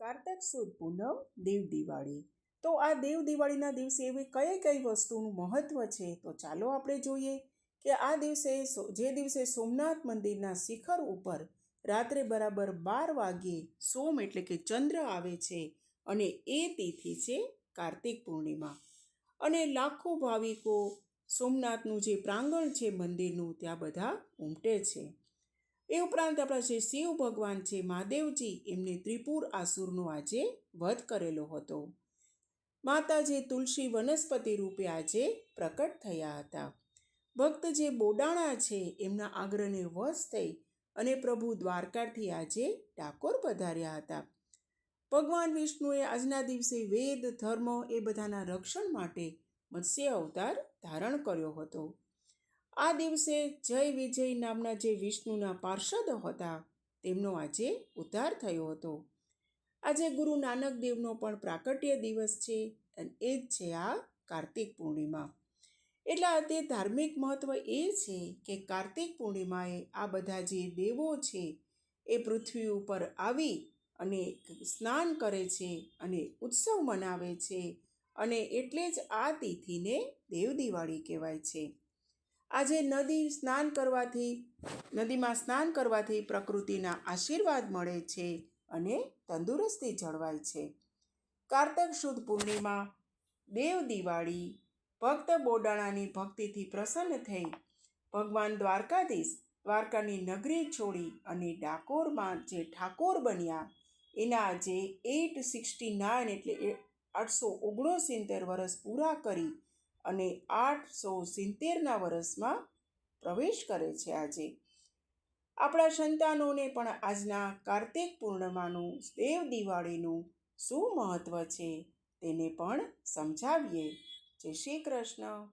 કારતક સુદ પૂનમ, દેવ દિવાળી. તો આ દેવ દિવાળીના દિવસે એવી કઈ કઈ વસ્તુનું મહત્ત્વ છે? તો ચાલો આપણે જોઈએ કે આ દિવસે જે દિવસે સોમનાથ મંદિરના શિખર ઉપર રાત્રે બરાબર બાર વાગ્યે સોમ એટલે કે ચંદ્ર આવે છે અને એ તિથિ છે કાર્તિક પૂર્ણિમા. અને લાખો ભાવિકો સોમનાથનું જે પ્રાંગણ છે મંદિરનું ત્યાં બધા ઉમટે છે. એ ઉપરાંત આપણા જે શિવ ભગવાન છે મહાદેવજી, એમને ત્રિપુર આસુરનો આજે વધ કરેલો હતો. માતાજી તુલસી વનસ્પતિ રૂપે આજે પ્રકટ થયા હતા. ભક્ત જે બોડાણા છે, એમના આગ્રહને વશ થઈ અને પ્રભુ દ્વારકાથી આજે ડાકોર પધાર્યા હતા. ભગવાન વિષ્ણુએ આજના દિવસે વેદ, ધર્મ એ બધાના રક્ષણ માટે મત્સ્ય અવતાર ધારણ કર્યો હતો. આ દિવસે જય વિજય નામના જે વિષ્ણુના પાર્ષદ હતા, તેમનો આજે ઉદ્ધાર થયો હતો. આજે ગુરુ નાનક દેવનો પણ પ્રાકટ્ય દિવસ છે અને એ જ છે આ કાર્તિક પૂર્ણિમા. એટલે તે ધાર્મિક મહત્ત્વ એ છે કે કાર્તિક પૂર્ણિમાએ આ બધા જે દેવો છે, એ પૃથ્વી ઉપર આવી અને સ્નાન કરે છે અને ઉત્સવ મનાવે છે અને એટલે જ આ તિથિને દેવ દિવાળી કહેવાય છે. આજે નદી સ્નાન કરવાથી, નદીમાં સ્નાન કરવાથી પ્રકૃતિના આશીર્વાદ મળે છે અને તંદુરસ્તી જળવાય છે. કારતક શુદ્ધ પૂર્ણિમા, દેવ દિવાળી, ભક્ત બોડાણાની ભક્તિથી પ્રસન્ન થઈ, ભગવાન દ્વારકાધીશ દ્વારકાની નગરી છોડી અને ડાકોરમાં જે ઠાકોર બન્યા, એના આજે એટ સિક્સટી નાઇન એટલે આઠસો ઓગણસિત્તેર વર્ષ પૂરા કરી અને આઠસો સિત્તેરના વર્ષમાં પ્રવેશ કરે છે આજે. આપણા સંતાનોને પણ આજના કાર્તિક પૂર્ણિમાનું દેવ દિવાળીનું શું મહત્ત્વ છે તેને પણ સમજાવીએ. જય શ્રી કૃષ્ણ.